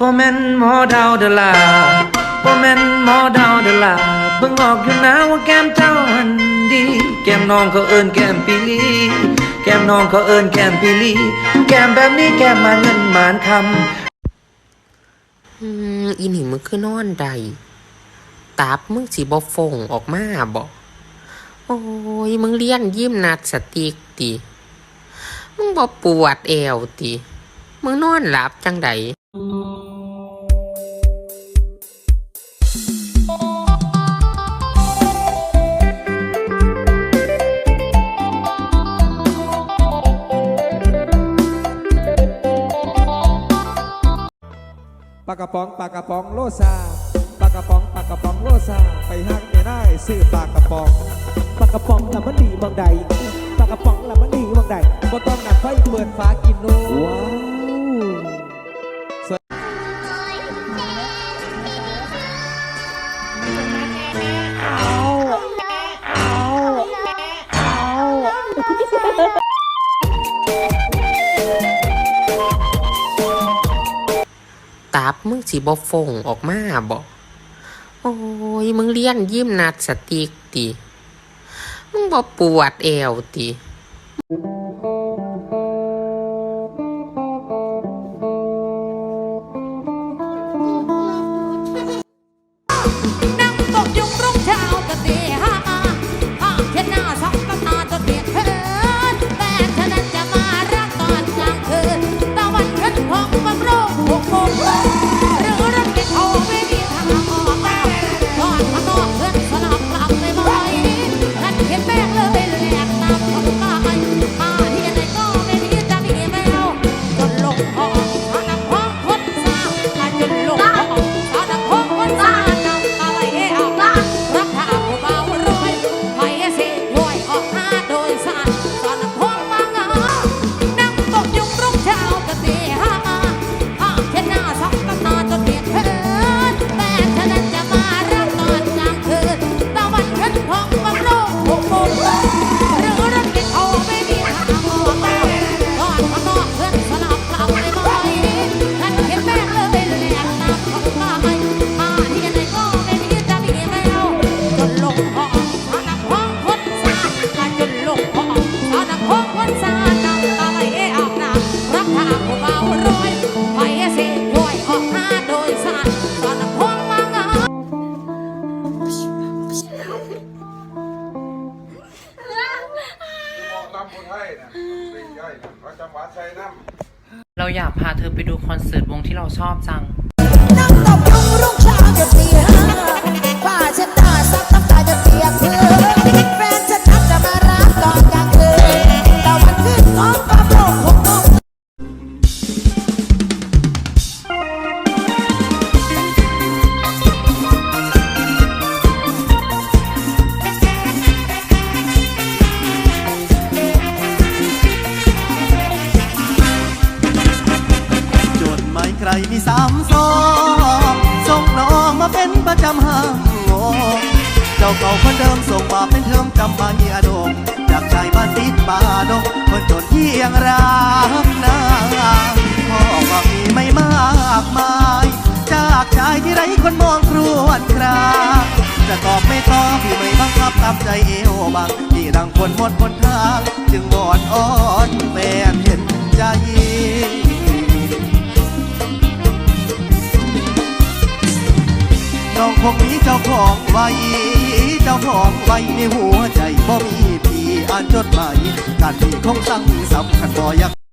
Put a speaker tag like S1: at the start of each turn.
S1: บ่แม่นหมอดาวเดอล่าบ่แม่นหมอดาวเดลาเบิ่งออกอยู่นะว่าแก้มเจ้าหันดี แก้มน้องเขาเอิ้นแก้มปีลีแก้มน้องเขาเอิ้นแก้มปีลีแก้มแบบนี้แก้มมาเงินหมานคำ
S2: อืมอีนี่มึงคือนอนใดตับมึงสิบ่ฟงออกมาบ่โอ้ยมึงเรียนยิ้มนาสติกติมึงบ่ปวดแอวติมึงนอนหลับจังใด
S3: ปากกระป๋องปากกระป๋องโลซาปากกระป๋องปากกระป๋องโลซาไปห้างไม่ได้ซื้อปากกระป๋อง
S4: ปากกระป๋องละมันดีบางใดปากกระป๋องละมันดีบางใด
S3: ก็ต้องนัดไฟเปิดฟ้ากินโน
S4: ว้า
S2: ตับมึงสิบ่ฟงออกมาบ่โอ้ยมึงเลี้ยนยิ้มนัด
S5: สติกติมึงบ่ปวดเอวตินั่งำ
S6: พูไทยนะปีใหญ่นะเขาจังหวัดชัยน้ำ
S1: เราอยากพาเธอไปดูคอนเสิร์ตวงที่เราชอบจัง
S7: จ้าเก่าคน
S8: เดิมส่งมาเป็นเทอมจำปาเนียดงจากชายบ้านติดป่าดงคนจนที่ยังรักนางพ่อก็มีไม่มากมาย จากชายที่ไร้คนมองครวญคราจะตอบไม่ตอบพี่ไม่บังคับตามใจเอวบางที่ดังคนหมดคนทาง จึงบอดอ้อนแฟ ของไว้เจ้าของไว้ในหัวใจบ่มีพี่อ่านจดหมายการที่ของสั่งสำคัญบ่อยาก